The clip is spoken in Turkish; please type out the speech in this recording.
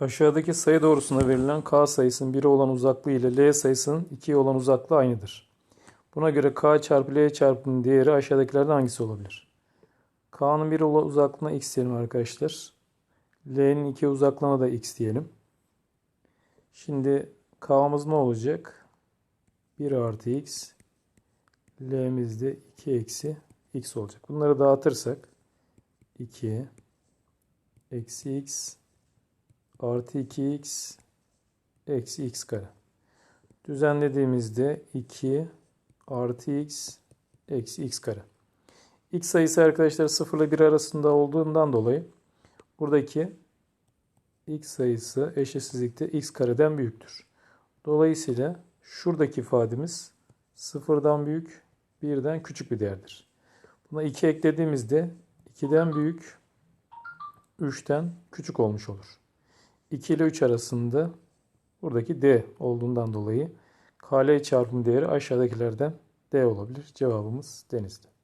Aşağıdaki sayı doğrusunda verilen k sayısının 1'e olan uzaklığı ile l sayısının 2'ye olan uzaklığı aynıdır. Buna göre k çarpı l çarpımının değeri aşağıdakilerden hangisi olabilir? k'nın 1 olan uzaklığına x diyelim arkadaşlar. l'nin 2 uzaklığına da x diyelim. Şimdi k'mız ne olacak? 1 artı x. l'miz de 2 eksi x olacak. Bunları dağıtırsak 2 eksi x artı 2x eksi x kare. Düzenlediğimizde 2 artı x eksi x kare. X sayısı arkadaşlar 0 ile 1 arasında olduğundan dolayı buradaki x sayısı eşitsizlikte x kareden büyüktür. Dolayısıyla şuradaki ifademiz 0'dan büyük, 1'den küçük bir değerdir. Buna 2 eklediğimizde 2'den büyük, 3'ten küçük olmuş olur. 2 ile 3 arasında buradaki d olduğundan dolayı kl çarpım değeri aşağıdakilerden d olabilir. Cevabımız denizli.